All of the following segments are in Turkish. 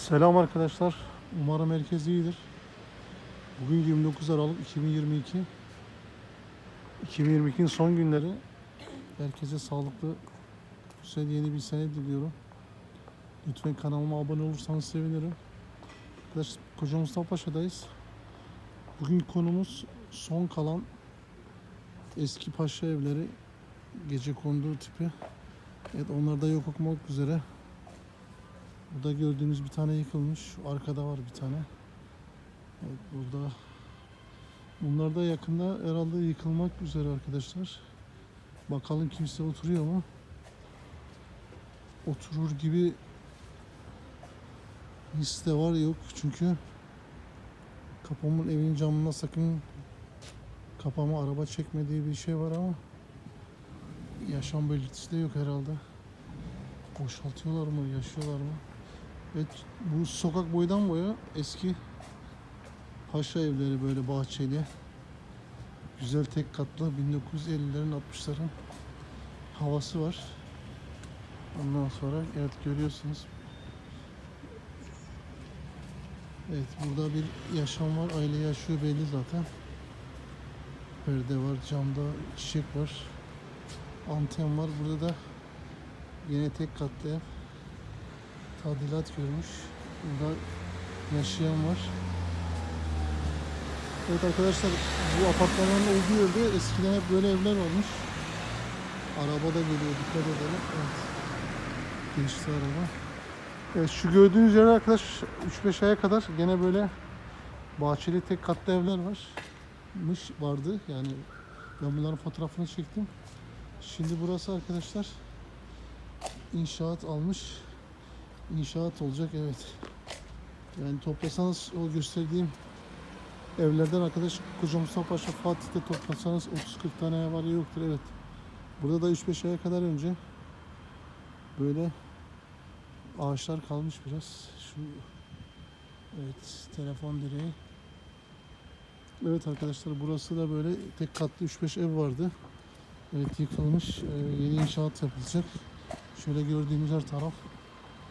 Selam arkadaşlar. Umarım herkes iyidir. Bugün 29 Aralık 2022. 2022'nin son günleri. Herkese sağlıklı, güzel yeni bir sene diliyorum. Lütfen kanalıma abone olursanız sevinirim. Arkadaşlar Koca Mustafa Paşa'dayız. Bugün konumuz son kalan eski paşa evleri gece kondu tipi. Evet onlar da yok olmak üzere. Burada gördüğünüz bir tane yıkılmış. Arkada var bir tane. Evet burada. Bunlar da yakında herhalde yıkılmak üzere arkadaşlar. Bakalım kimse oturuyor mu? Oturur gibi his de var yok çünkü kapımın evin camına sakın kapama araba çekmediği bir şey var ama yaşam belirtisi de yok herhalde. Boşaltıyorlar mı, yaşıyorlar mı? Evet, bu sokak boydan boya eski paşa evleri böyle bahçeli. Güzel tek katlı 1950'lerin 60'ların havası var. Ondan sonra evet görüyorsunuz. Evet burada bir yaşam var. Aile yaşıyor belli zaten. Perde var, camda çiçek var. Anten var. Burada da yine tek katlı ev tadilat görmüş. Burada yaşayan var. Evet arkadaşlar bu apartmanların olduğu yerde eskiden hep böyle evler varmış. Araba da geliyor dikkat edelim. Evet. Geçti araba. Evet şu gördüğünüz yer arkadaş 3-5 aya kadar gene böyle bahçeli tek katlı evler varmış vardı. Yani ben bunların fotoğrafını çektim. Şimdi burası arkadaşlar inşaat almış inşaat olacak evet. Yani toplasanız o gösterdiğim evlerden arkadaş Koca Mustafa Paşa Fatih'te toplasanız 30-40 tane ev var yoktur evet. Burada da 3-5 aya kadar önce böyle ağaçlar kalmış biraz. Şu evet telefon direği. Evet arkadaşlar burası da böyle tek katlı 3-5 ev vardı. Evet yıkılmış. Ee, yeni inşaat yapılacak. Şöyle gördüğümüz her taraf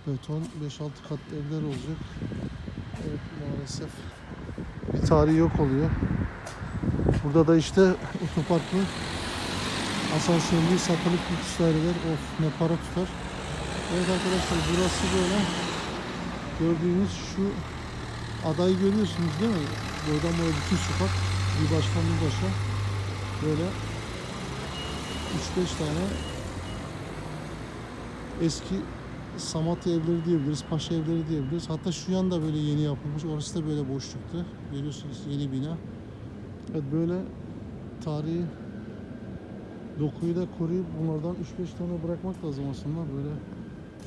beton 5-6 katlı evler olacak. Evet maalesef bir tarihi yok oluyor. Burada da işte otoparklı asansörlü satılık lüks daireler of ne para tutar. Evet arkadaşlar burası böyle gördüğünüz şu adayı görüyorsunuz değil mi? Buradan böyle bütün sokak bir baştan bir başa böyle 3-5 tane eski Samatya evleri diyebiliriz, Paşa evleri diyebiliriz. Hatta şu yanda böyle yeni yapılmış. Orası da böyle boşluktu. Görüyorsunuz yeni bina. Evet böyle tarihi dokuyu da koruyup bunlardan 3-5 tane bırakmak lazım aslında. Böyle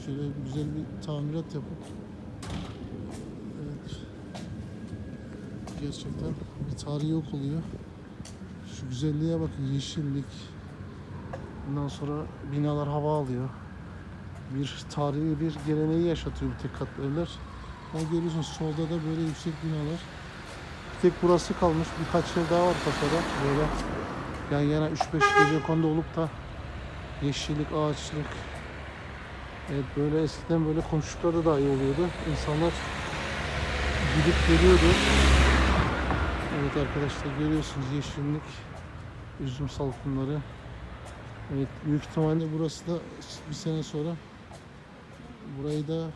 şöyle güzel bir tamirat yapıp evet gerçekten bir tarihi yok oluyor. Şu güzelliğe bakın yeşillik. Bundan sonra binalar hava alıyor bir tarihi bir geleneği yaşatıyor bu tek katlı evler. Ama görüyorsunuz solda da böyle yüksek binalar. Bir tek burası kalmış. Birkaç yer daha var Paşa'da. Böyle yan yana 3-5 gece konuda olup da yeşillik, ağaçlık. Evet böyle eskiden böyle komşuluklarda da iyi oluyordu. İnsanlar gidip geliyordu. Evet arkadaşlar görüyorsunuz yeşillik, üzüm salkımları. Evet büyük ihtimalle burası da bir sene sonra burayı da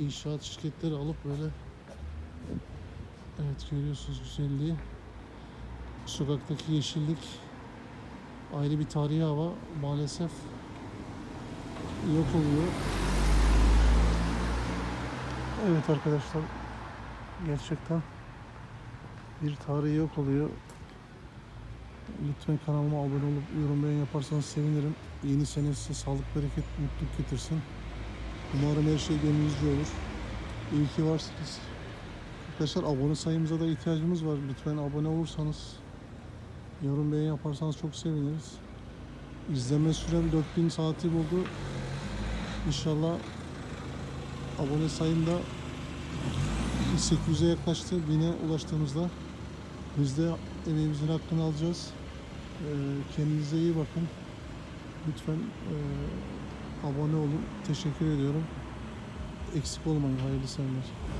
inşaat şirketleri alıp böyle evet görüyorsunuz güzelliği sokaktaki yeşillik ayrı bir tarihi hava maalesef yok oluyor. Evet arkadaşlar gerçekten bir tarihi yok oluyor. Lütfen kanalıma abone olup yorum beğen yaparsanız sevinirim. Yeni sene size sağlık, bereket, mutluluk getirsin. Umarım her şey gönlünüzce olur. İyi ki varsınız. Arkadaşlar abone sayımıza da ihtiyacımız var. Lütfen abone olursanız, yorum beğen yaparsanız çok seviniriz. İzleme sürem 4000 saati buldu. İnşallah abone sayım da 800'e yaklaştı. 1000'e ulaştığımızda biz de emeğimizin hakkını alacağız. Ee, kendinize iyi bakın. Lütfen e, abone olun. Teşekkür ediyorum. Eksik olmayın hayırlı seneler.